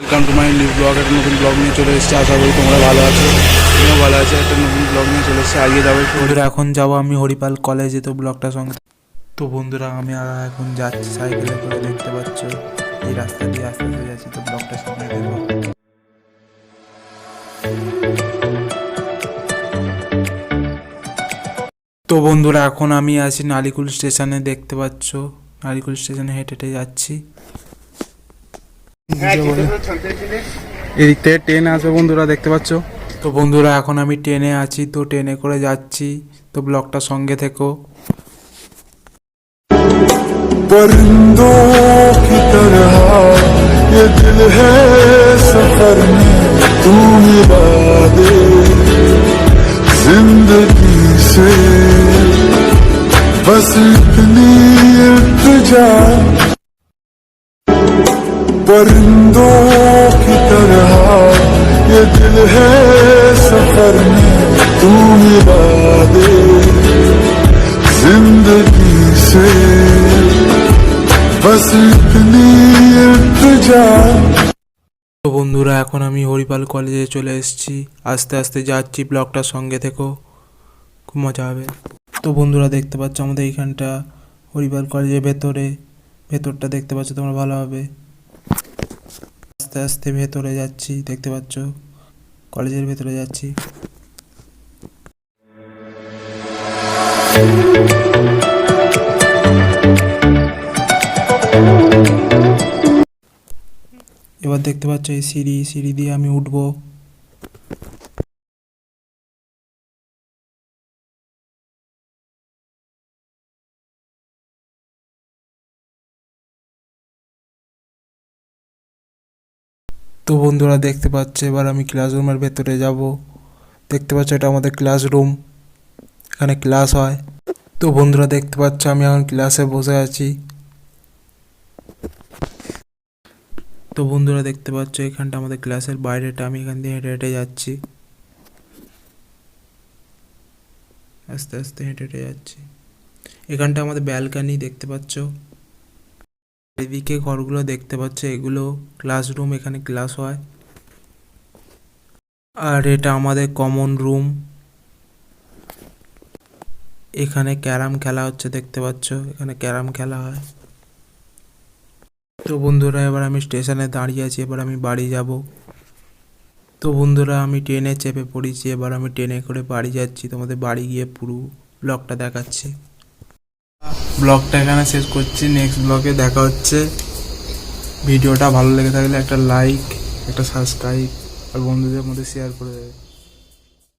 Welcome to my new blog একটা নতুন blog নিয়ে চলে এসেছি। আশা করি তোমরা ভালো আছো। তুমিও ভালো আছি, একটা নতুন ব্লগ নিয়ে চলে এসেছি। আজকে যাব বন্ধুরা, এখন যাব আমি হরিপাল কলেজে তো ব্লগটা সঙ্গে তো বন্ধুরা, আমি এখন যাচ্ছি সাইকেলে করে, দেখতে পাচ্ছ? এই রাস্তা দিয়ে আস্তে আস্তে যাচ্ছি, তো ব্লগটা সঙ্গে দেখব তো বন্ধুরা, এখন আমি আছি নালিকুল স্টেশনে, দেখতে পাচ্ছ? নালিকুল স্টেশনে হেঁটে হেঁটে যাচ্ছি। এদিক থেকে ট্রেন আসবে বন্ধুরা দেখতে পাচ্ছ তো বন্ধুরা এখন আমি ট্রেনে আছি তো ট্রেনে করে যাচ্ছি তো ব্লগটা সঙ্গে থেকো परिंदों की तरह ये दिल है सफर में तू मिला दे जिंदगी से बस इतनी इल्तिजा परिंदों की तरह ये दिल है सफर में तू मिला दे जिंदगी से बस इतनी इल्तिजा তো বন্ধুরা এখন আমি হরিপাল কলেজে চলে এসেছি আস্তে আস্তে যাচ্ছি ব্লগটার সঙ্গে থেকো খুব মজা হবে তো বন্ধুরা দেখতে পাচ্ছ আমাদের এইখানটা হরিপাল কলেজের ভেতরে ভেতরটা দেখতে পাচ্ছ তোমরা ভালোভাবে আস্তে আস্তে ভেতরে যাচ্ছি, দেখতে পাচ্ছ? কলেজের ভেতরে যাচ্ছি। এবার দেখতে পাচ্ছ এই সিঁড়ি সিঁড়ি দিয়ে আমি উঠবো। তো বন্ধুরা দেখতে পাচ্ছে, এবার আমি ক্লাসরুমের ভেতরে যাব। দেখতে পাচ্ছ, এটা আমাদের ক্লাসরুম এখানে ক্লাস হয়। তো বন্ধুরা দেখতে পাচ্ছ, আমি এখন ক্লাসে বসে আছি। তো বন্ধুরা দেখতে পাচ্ছ, এখানটা আমাদের ক্লাসের বাইরেটা, আমি এখান দিয়ে হেঁটে হেঁটে যাচ্ছি। আস্তে আস্তে হেঁটে হেঁটে যাচ্ছি। এখানটা আমাদের ব্যালকানি দেখতে পাচ্ছ। এদিকে ঘরগুলো দেখতে পাচ্ছ, এগুলো ক্লাসরুম এখানে ক্লাস হয়। আর এটা আমাদের কমন রুম এখানে ক্যারাম খেলা হচ্ছে, দেখতে পাচ্ছ, এখানে ক্যারাম খেলা হয়। তো বন্ধুরা, এবার আমি স্টেশনে দাঁড়িয়ে আছি, এবার আমি বাড়ি যাব। তো বন্ধুরা, আমি ট্রেনে চেপে পড়েছি, এবার আমি ট্রেনে করে বাড়ি যাচ্ছি, তোমাদের বাড়ি গিয়ে পুরো ব্লগটা দেখাচ্ছি। ব্লগটা এখানে শেষ করছি। নেক্সট ব্লগে দেখা হচ্ছে। ভিডিওটা ভালো লেগে থাকলে একটা লাইক একটা সাবস্ক্রাইব আর বন্ধুদের মধ্যে শেয়ার করে দেবে।